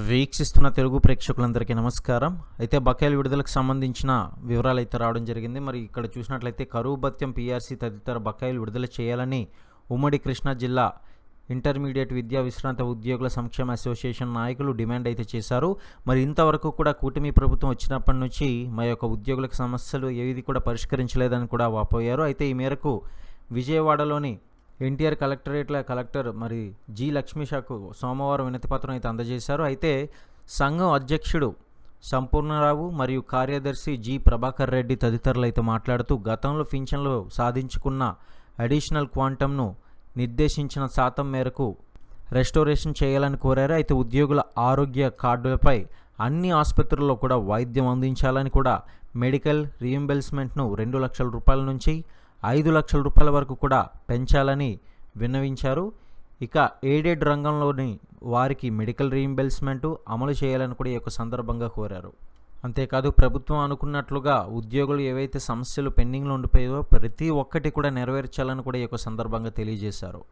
వీక్షిస్తున్న తెలుగు ప్రేక్షకులందరికీ నమస్కారం. అయితే బకాయిల విడుదలకు సంబంధించిన వివరాలు అయితే రావడం జరిగింది. మరి ఇక్కడ చూసినట్లయితే కరువు భత్యం పీఆర్సీ తదితర బకాయిలు విడుదల చేయాలని ఉమ్మడి కృష్ణా జిల్లా ఇంటర్మీడియట్ విద్యా విశ్రాంత ఉద్యోగుల సంక్షేమ అసోసియేషన్ నాయకులు డిమాండ్ అయితే చేశారు. మరి ఇంతవరకు కూడా కూటమి ప్రభుత్వం వచ్చినప్పటి నుంచి మా యొక్క ఉద్యోగులకు సమస్యలు ఏది కూడా పరిష్కరించలేదని కూడా వాపోయారు. అయితే ఈ మేరకు విజయవాడలోని ఎన్టీఆర్ కలెక్టరేట్ల కలెక్టర్ మరి జి లక్ష్మీషాకు సోమవారం వినతిపత్రం అయితే అందజేశారు. అయితే సంఘం అధ్యక్షుడు సంపూర్ణరావు మరియు కార్యదర్శి జి ప్రభాకర్ రెడ్డి తదితరులు అయితే మాట్లాడుతూ గతంలో పింఛన్లు సాధించుకున్న అడిషనల్ క్వాంటమ్ను నిర్దేశించిన శాతం మేరకు రెస్టోరేషన్ చేయాలని కోరారు. అయితే ఉద్యోగుల ఆరోగ్య కార్డులపై అన్ని ఆసుపత్రుల్లో కూడా వైద్యం అందించాలని కూడా మెడికల్ రీఎంబెల్స్మెంట్ను రెండు లక్షల రూపాయల నుంచి ఐదు లక్షల రూపాయల వరకు కూడా పెంచాలని విన్నవించారు. ఇక ఎయిడెడ్ రంగంలోని వారికి మెడికల్ రీఇంబెల్స్మెంటు అమలు చేయాలని కూడా ఈ యొక్క సందర్భంగా కోరారు. అంతేకాదు ప్రభుత్వం అనుకున్నట్లుగా ఉద్యోగులు ఏవైతే సమస్యలు పెండింగ్లో ఉండిపోయాయో ప్రతి ఒక్కటి కూడా నెరవేర్చాలని కూడా ఈ యొక్క సందర్భంగా తెలియజేశారు.